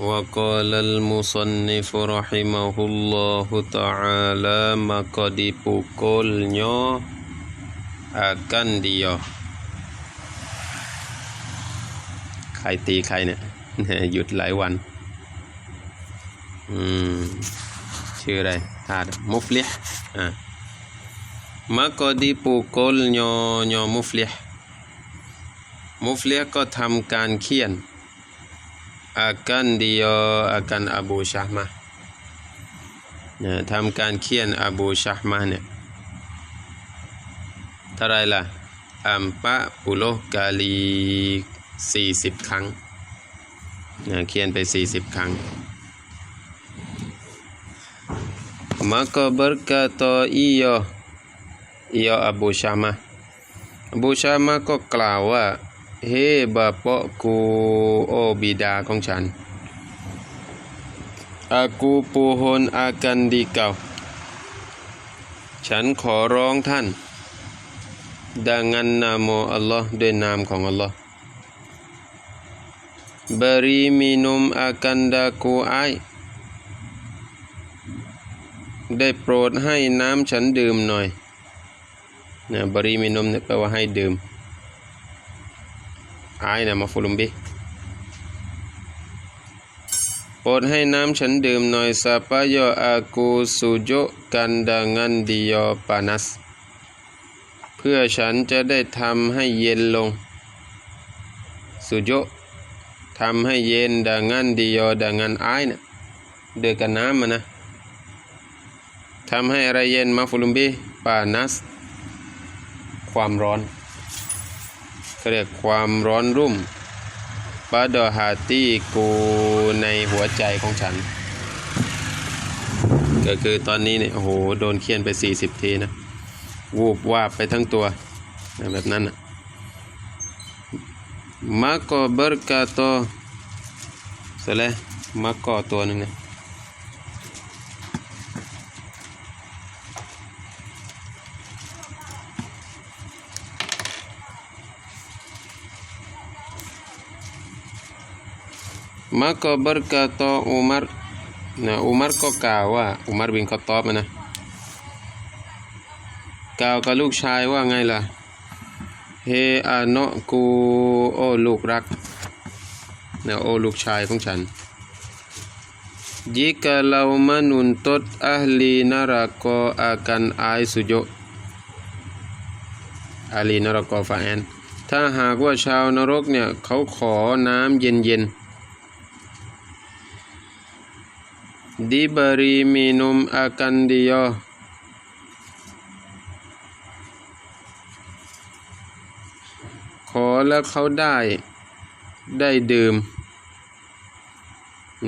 وقال المصنف رحمه الله تعالى maka dipukulnya akan dia ใครตีใครเนี่ย หยุดหลายวัน อืม ชื่ออะไรทาดมุฟลิฮอ่ะ maka dipukulnya ยอมุฟลิฮมุฟลิฮก็ทำการเขียน akan dia akan Abu Syahmah เนี่ยทำการเขียนอบูชahmah เนี่ยเท่าไรล่ะอัมปะปุโลกาลีสี่สิบครั้งเนี่ยเขียนไปสี่สิบครั้ง maka berkata ia ia Abu Syahmah Abu Syahmah ก็ก เฮ้บาปะกูโอบิดาของฉัน Aku pohon akan dikau ฉันขอร้องท่าน dengan nama Allah ด้วยนามของ Allah beri minum akan daku ai ได้โปรดให้น้ำฉันดื่มหน่อยนะบริมินมเนี่ยแปลว่าให้ดื่ม อายนะมาฟุลุมบิโปรดให้น้ำฉันดื่มหน่อย supaya aku sujukkan dengan dia panas เพื่อฉันจะได้ทำให้เย็นลง สุโจทำให้เย็นดังันดียดังนั้นอนะเดือกันน้ำมันนะทำให้อะไรเย็นมาฟุลุมบีปานัส ความร้อน เรียกความร้อนรุ่มปาดอฮาตีกูในหัวใจของฉัน ก็คือตอนนี้เนี่ยโอ้โหโดนเคี่ยนไป 40 ทีนะ วูบวาบไปทั้งตัวแบบนั้นนะมาโกเบอร์กาโตเสร็จแล้วมาโกตัวหนึงเนี่ย Maka berkata Umar Nah Umar ก็กล่าวว่า อุมารบินคอตอบนะกล่าวกับลูกชายว่าไงล่ะ เฮอาโนะกูโอลูกรักนะโอลูกชายของฉัน Jika lau menuntut ahli neraka akan ai sujo ahli neraka fa'an ถ้าหากว่าชาวนรกเนี่ย เขาขอน้ำเย็นๆ diberi minum akan dia ขอแล้วเขาได้ได้ดื่ม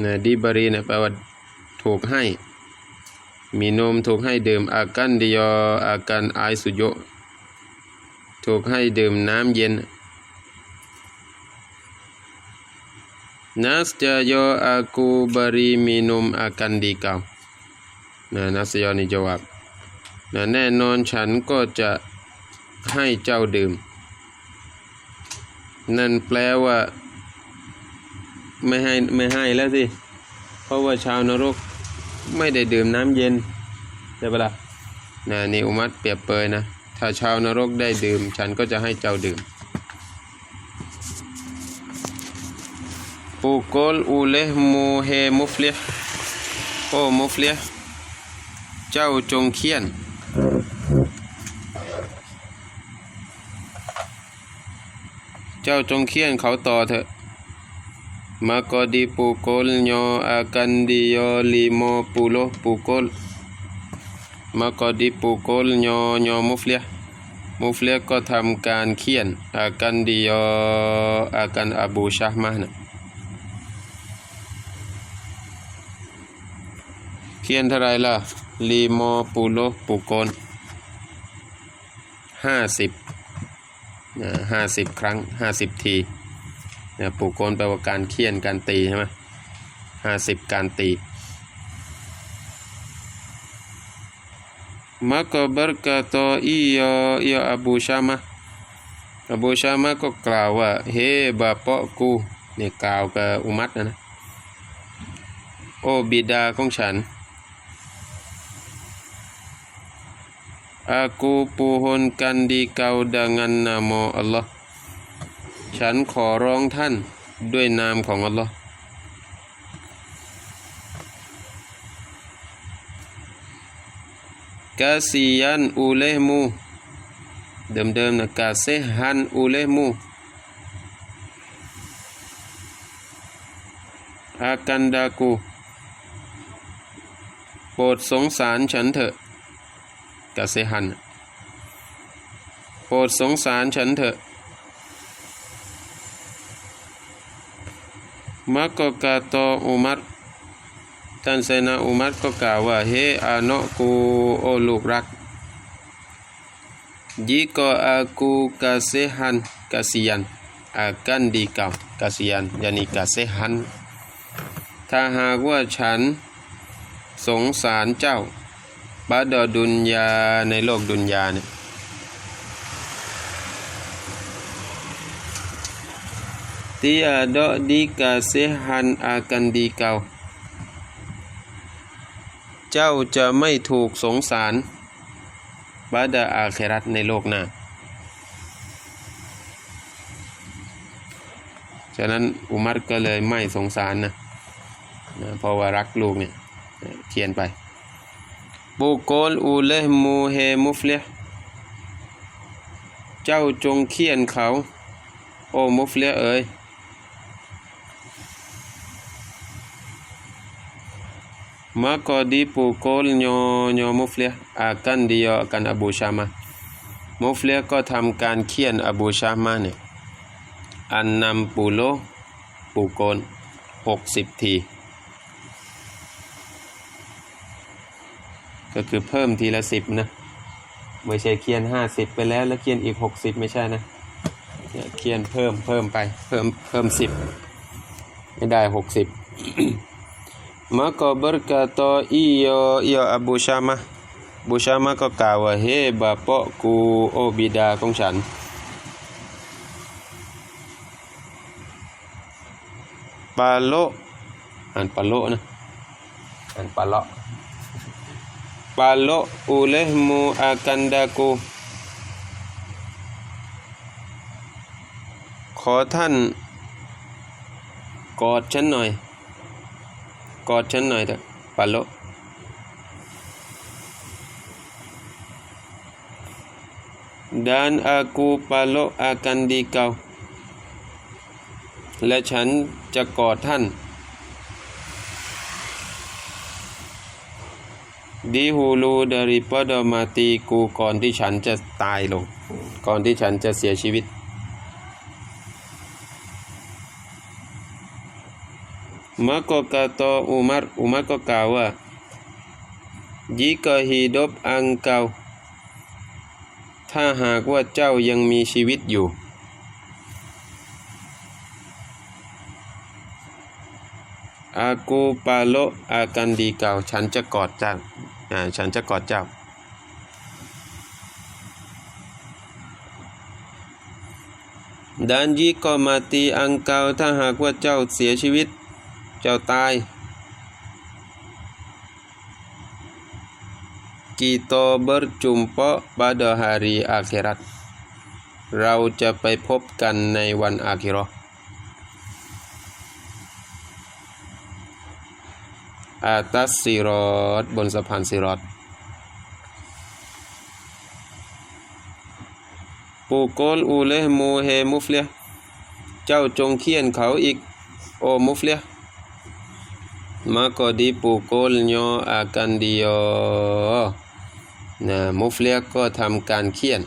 นะดิบรีเนี่ยแปลว่าถูกให้ มีนมถูกให้ดื่มอากันดิยออากันไอสุโยถูกให้ดื่มน้ำเย็น Nasjaya aku beri minum akan dikau นะนัสยานี่จวับนะแน่นอนฉันก็จะให้เจ้าดื่ม นั่นแปลว่า ไม่ให้ไม่ให้แล้วสิ เพราะว่าชาวนรกไม่ได้ดื่มน้ำเย็นใช่ปะละ่ะนะนี่อุมัดเปรียบเปยนะ ถ้าชาวนรกได้ดื่ม ฉันก็จะให้เจ้าดื่ม pukul oleh muhe muflih oh muflih เจ้าจงเขียน เจ้าจงเขียนเขาต่อเถอะ maka dipukulnya akan dia lima puluh pukul maka dipukulnya nya muflih muflih ก็ทำการเขียน akan dia akan Abu Syahmah นะ เขียนเท่าไรล่ะลีโมปูโลปูโกนห้าสิบนะห้าสิบครั้งห้าสิบทีนะปูโกนแปลว่าการเขียนการตีใช่ไหมห้าสิบการตี maka berkata iya iya Abu Syamah Abu Syamah ก็กล่าวว่าเฮบาปะกูนี่กล่าวกับอุมัดนะนะ โอบิดาของฉัน Aku pohonkan di kau dengan nama Allah ฉันขอร้องท่านด้วยนามของอัลลอฮ์ kasihan olehmu Dem-dem na kasihan olehmu akan daku โปรดสงสารฉันเถอะ กาเซฮัน โปรดสงสารฉันเถอะมักกกาโตอุมัรท่านเซนาอุมัรก็กล่าวว่า เฮอาโนะกูโอลูกรัก jika aku kasihan kasihan akan di kau kasihan yani kasihan ถ้าหากว่าฉันสงสารเจ้า บาดอดุนยาในโลกดุนยาเนี่ย tiada dikasihan akan di kau เจ้าจะไม่ถูกสงสารบาดาอาเครัตในโลกหน้า ฉะนั้นอุมัรก็เลยไม่สงสารนะนะเพราะว่ารักลูกเนี่ยเขียนไป บุกลอูเลมูเฮมุฟเลเจ้าจงเขียนเขา โอมุฟเลเอ๋ย maka dipukulnya nya Muflih akan dia akan Abu Syamah Muflih ก็ทำการเขียนอบูชามาเนี่ยอันนำปุโลปูโกนหกสิบที ก็คือเพิ่มทีละสิบนะไม่ใช่เขียนห้าสิบไปแล้วแล้วเขียนอีกหกสิบไม่ใช่นะเนี่ยเขียนเพิ่มเพิ่มไปเพิ่มเพิ่มสิบไม่ได้หกสิบ Maka berkata iya iya Abu Syamah Abu Syamah ก็กล่าวว่าเฮบาปะกูโอบิดาของฉันปาโลอ่านปาโลนะอ่านปาโล ปาโลอุเลหมูอากันดากูขอท่านกอดฉันหน่อย กอดฉันหน่อยเถอะปาโล dan aku palok akan di kau และฉันจะกอดท่าน di hulu daripada matiku ก่อนที่ฉันจะตายลง ก่อนที่ฉันจะเสียชีวิต Maka kata Umar, Umar ก็กล่าวว่า jika hidup engkau ถ้าหากว่าเจ้ายังมีชีวิตอยู่ อากูปาโลอากันดีเก่าฉันจะกอดเจ้า ฉันจะกอดจ้า dan jika mati engkau ถ้าหากว่าเจ้าเสียชีวิต เจ้าตาย kita berjumpa pada hari akhirat เราจะไปพบกันในวันอาคิราะห์ อาตัสซิรอดบนสะพานซิรอดปูโกลอูเลหมูเฮมุฟเลียเจ้าจงเขียนเขาอีกโอมุฟเลีย maka dipukulnya akan dia นะมุฟเลียก็ทำการเขียน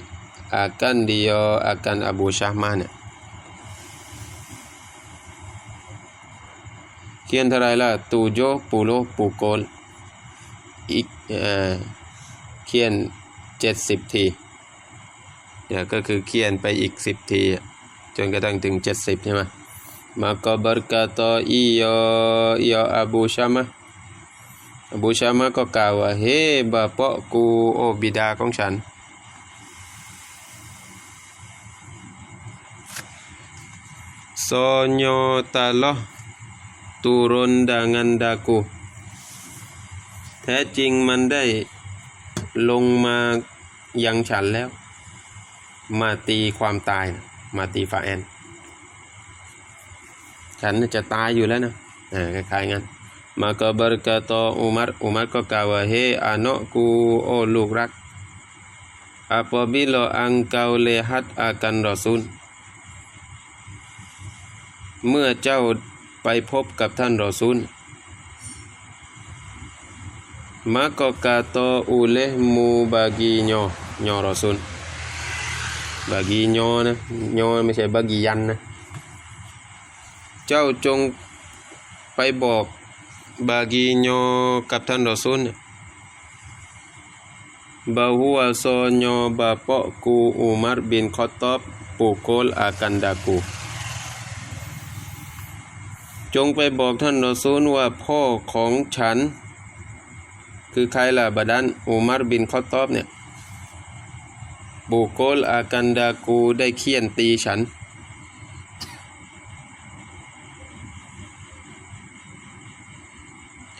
อากันเดียอากันอบูชามาเนี่ย ¿Quién traerá tuyo, pulo, pucol? Y, uh, ¿Quién? 70 ทีเนี่ยก็คือเขียนไปอีกสิบที จนกระทั่งถึงเจ็ดสิบใช่ไหมมาก็บรกาตออียออียออบูชามะอบูชามะก็กล่าวว่าเฮ้บาปะกูโอบิดาของฉันโซโยตาโล Sonyo taloh turun dengan daku แท้จริงมันได้ลงมายังฉันแล้ว มาตีความตายนะมาตีฟาแอน ฉันจะตายอยู่แล้วนะคล้ายๆงั้น maka berkata Umar Umar ก็กล่าวว่าเฮอานกูโอลูกรัก apabila engkau lihat akan Rasul เมื่อเจ้า ไปพบกับท่านรอซูล maka kata olehmu baginya nya Rasul baginya นะ nya ไม่ใช่ bagi ยันนะเจ้าจงไปบอก baginya กับท่านรอซูลเนี่ย bahwasanya bapakku Umar bin Khattab pukul akan daku จงไปบอกท่านรอซูลว่าพ่อของฉัน คือใครล่ะบาดันอุมารบินคอตตอบเนี่ยบุโกลอากันดากูได้เคี่ยนตีฉัน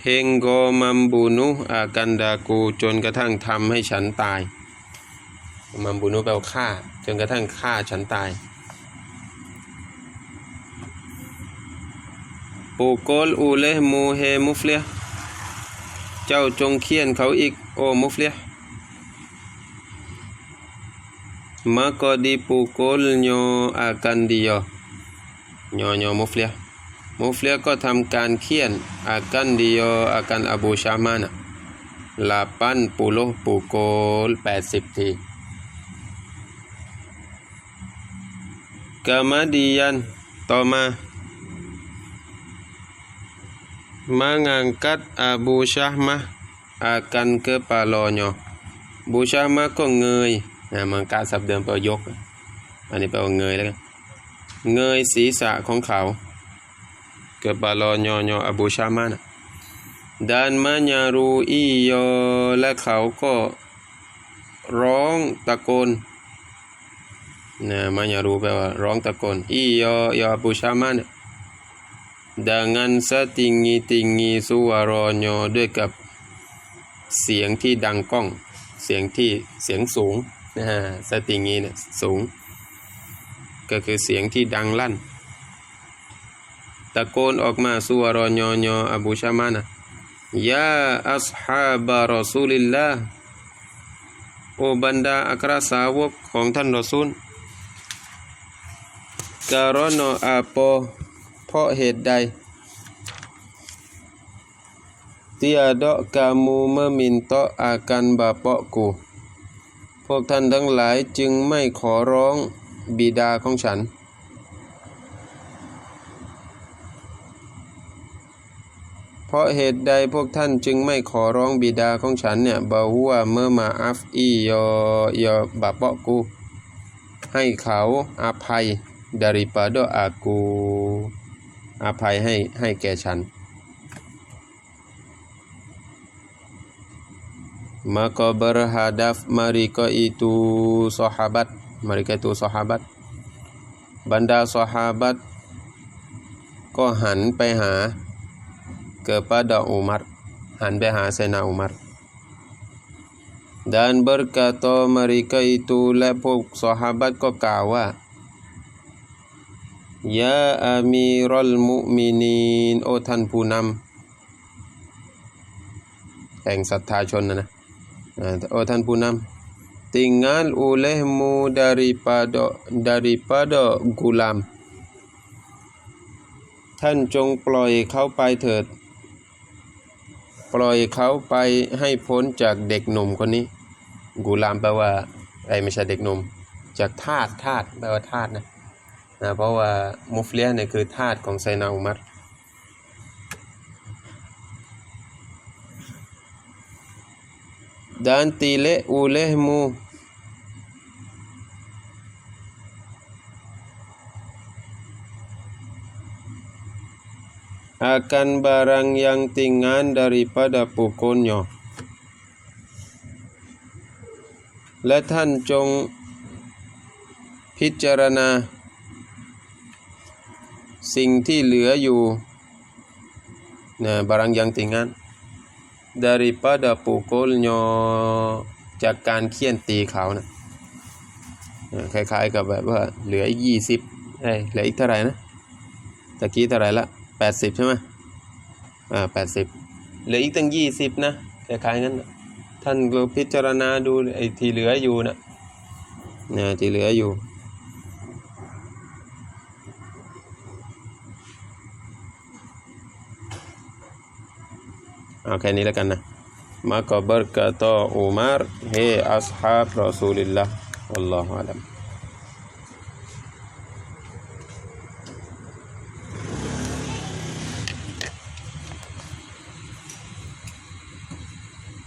เฮงโกมัมบูนุอากันดากูจนกระทั่งทำให้ฉันตาย มัมบูนุแปลว่าฆ่า จนกระทั่งฆ่าฉันตาย ปูโกลอูเลมูเฮมุฟเลียเจ้าจงเคียนเขาอีกโอมุฟเลียมาก็ดีปูโกลโยอากันดีโยโยโยมุฟเลียมุฟเลียก็ทำการเคียนอากันดีโยอากันอบูชามานะลาปันปูโลปูโกลแปดสิบทีกามาดียันต่อมา mengangkat Abu Syahmah akan kepalanya. Abu Syahmah ก็เงยนะมันการสับเดิมแปลว่ายก อันนี้แปลว่าเงยแล้วกันเงยศีรษะของเขา kepalanya ยออบูชามานะ dan menyeru iyo และเขาก็ร้องตะโกนนะมันยารูแปลว่าร้องตะโกนอียอยอบูชามานะ dengan setinggi-tinggi suaranya ด้วยกับเสียงที่ดังก้อง เสียงที่เสียงสูงนะฮะสติงีเนี่ยสูง ก็คือเสียงที่ดังลั่น ตะโกนออกมาสุวารญญอบูชามานะยาอัสฮาบะรอซูลิลลาโอบรรดาอัครสาวกของท่านรอซูลการอนอาโป ราะเหตุใด tiada kamu meminta akan bapakku พวกท่านทั้งหลายจึงไม่ขอร้องบิดาของฉัน เพราะเหตุใดพวกท่านจึงไม่ขอร้องบิดาของฉันเนี่ยบาหัวเมื่อมาอัฟอียอยอบาปะกู ให้เขาอภัยดาริปาโดอากู อภัยให้ให้แก่ฉันมา Makabar hadaf mereka itu sahabat mereka itu บรรดาสหาบัตก็หันไปหาเกิดปะดาอุมารหันไปหาเซนาอุมาร dan บุรกาโตมริกาอิตูและพวกสหาบัตก็กล่าวว่า ยาอามีรัลมุมินีนโอท่านผู้นำแห่งศรัทธาชนนะนะ oh ท่านผู้นำ tinggal olehmu daripada daripada gulam ท่านจงปล่อยเขาไปเถิด ปล่อยเขาไปให้พ้นจากเด็กหนุ่มคนนี้กูลามแปลว่าไอ้ไม่ใช่เด็กหนุ่ม จากทาสทาสแปลว่าทาสนะ นะเพราะว่ามุฟเลียเนี่ยคือทาสของไซนาอุมัร dan tilek olehmu akan barang yang tinggal daripada pukulnya และท่านจงพิจารณา สิ่งที่เหลืออยู่นะบารางยังติงาน daripada pukulnya จากการเคี่ยนตีเขานะอ่าคล้าย ๆ กับแบบว่าเหลืออีกยี่สิบเอ้ยเหลืออีกเท่าไหร่นะตะกี้เท่าไหร่ละแปดสิบใช่ไหมอ่าแปดสิบเหลืออีกตั้งยี่สิบนะคล้ายๆงั้นนะท่านก็พิจารณาดูไอ้ที่เหลืออยู่นะนะที่เหลืออยู่ เอาแค่นี้แล้วกันนะ